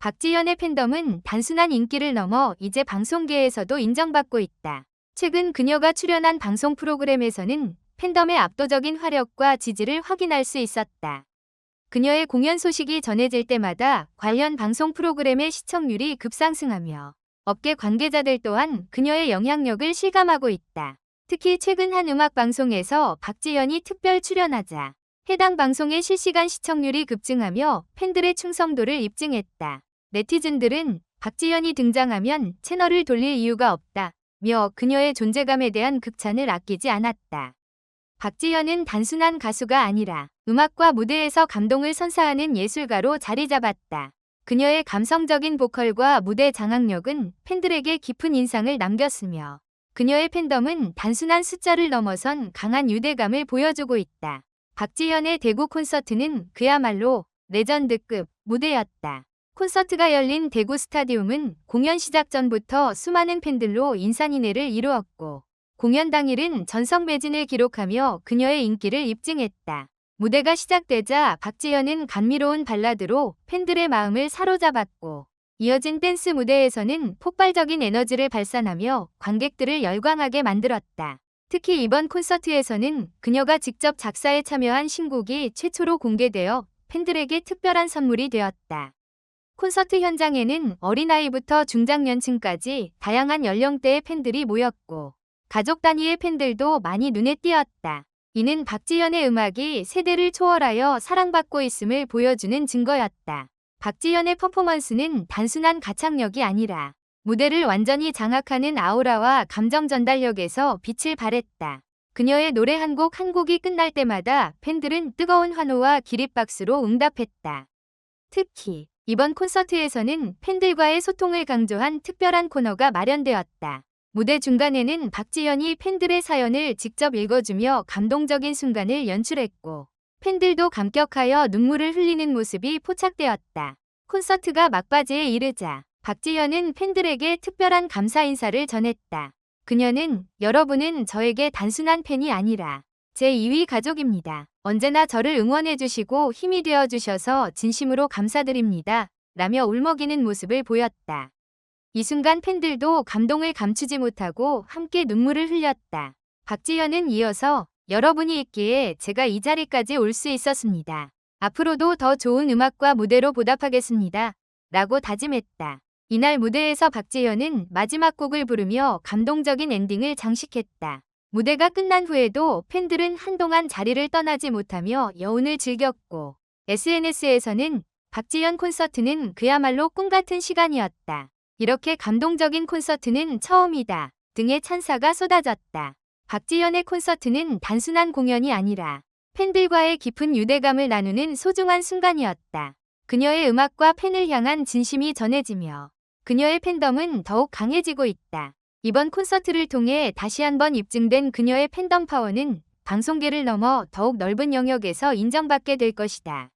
박지현의 팬덤은 단순한 인기를 넘어 이제 방송계에서도 인정받고 있다. 최근 그녀가 출연한 방송 프로그램에서는 팬덤의 압도적인 화력과 지지를 확인할 수 있었다. 그녀의 공연 소식이 전해질 때마다 관련 방송 프로그램의 시청률이 급상승하며 업계 관계자들 또한 그녀의 영향력을 실감하고 있다. 특히 최근 한 음악 방송에서 박지현이 특별 출연하자 해당 방송의 실시간 시청률이 급증하며 팬들의 충성도를 입증했다. 네티즌들은 박지현이 등장하면 채널을 돌릴 이유가 없다. 며 그녀의 존재감에 대한 극찬을 아끼지 않았다. 박지현은 단순한 가수가 아니라 음악과 무대에서 감동을 선사하는 예술가로 자리 잡았다. 그녀의 감성적인 보컬과 무대 장악력은 팬들에게 깊은 인상을 남겼으며 그녀의 팬덤은 단순한 숫자를 넘어선 강한 유대감을 보여주고 있다. 박지현의 대구 콘서트는 그야말로 레전드급 무대였다. 콘서트가 열린 대구 스타디움은 공연 시작 전부터 수많은 팬들로 인산인해를 이루었고 공연 당일은 전성 매진을 기록하며 그녀의 인기를 입증했다. 무대가 시작되자 박지현은 감미로운 발라드로 팬들의 마음을 사로잡았고 이어진 댄스 무대에서는 폭발적인 에너지를 발산하며 관객들을 열광하게 만들었다. 특히 이번 콘서트에서는 그녀가 직접 작사에 참여한 신곡이 최초로 공개되어 팬들에게 특별한 선물이 되었다. 콘서트 현장에는 어린아이부터 중장년층까지 다양한 연령대의 팬들이 모였고 가족 단위의 팬들도 많이 눈에 띄었다. 이는 박지현의 음악이 세대를 초월하여 사랑받고 있음을 보여주는 증거였다. 박지현의 퍼포먼스는 단순한 가창력이 아니라 무대를 완전히 장악하는 아우라와 감정 전달력에서 빛을 발했다. 그녀의 노래 한 곡한 곡이 끝날 때마다 팬들은 뜨거운 환호와 기립박수로 응답했다. 특히 이번 콘서트에서는 팬들과의 소통을 강조한 특별한 코너가 마련되었다. 무대 중간에는 박지현이 팬들의 사연을 직접 읽어주며 감동적인 순간을 연출했고 팬들도 감격하여 눈물을 흘리는 모습이 포착되었다. 콘서트가 막바지에 이르자 박지현은 팬들에게 특별한 감사 인사를 전했다. 그녀는 여러분은 저에게 단순한 팬이 아니라 제 2위 가족입니다. 언제나 저를 응원해주시고 힘이 되어주셔서 진심으로 감사드립니다. 라며 울먹이는 모습을 보였다. 이 순간 팬들도 감동을 감추지 못하고 함께 눈물을 흘렸다. 박지현은 이어서 여러분이 있기에 제가 이 자리까지 올 수 있었습니다. 앞으로도 더 좋은 음악과 무대로 보답하겠습니다. 라고 다짐했다. 이날 무대에서 박지현은 마지막 곡을 부르며 감동적인 엔딩을 장식했다. 무대가 끝난 후에도 팬들은 한동안 자리를 떠나지 못하며 여운을 즐겼고 SNS에서는 박지현 콘서트는 그야말로 꿈 같은 시간이었다. 이렇게 감동적인 콘서트는 처음이다. 등의 찬사가 쏟아졌다. 박지현의 콘서트는 단순한 공연이 아니라 팬들과의 깊은 유대감을 나누는 소중한 순간이었다. 그녀의 음악과 팬을 향한 진심이 전해지며 그녀의 팬덤은 더욱 강해지고 있다. 이번 콘서트를 통해 다시 한번 입증된 그녀의 팬덤 파워는 방송계를 넘어 더욱 넓은 영역에서 인정받게 될 것이다.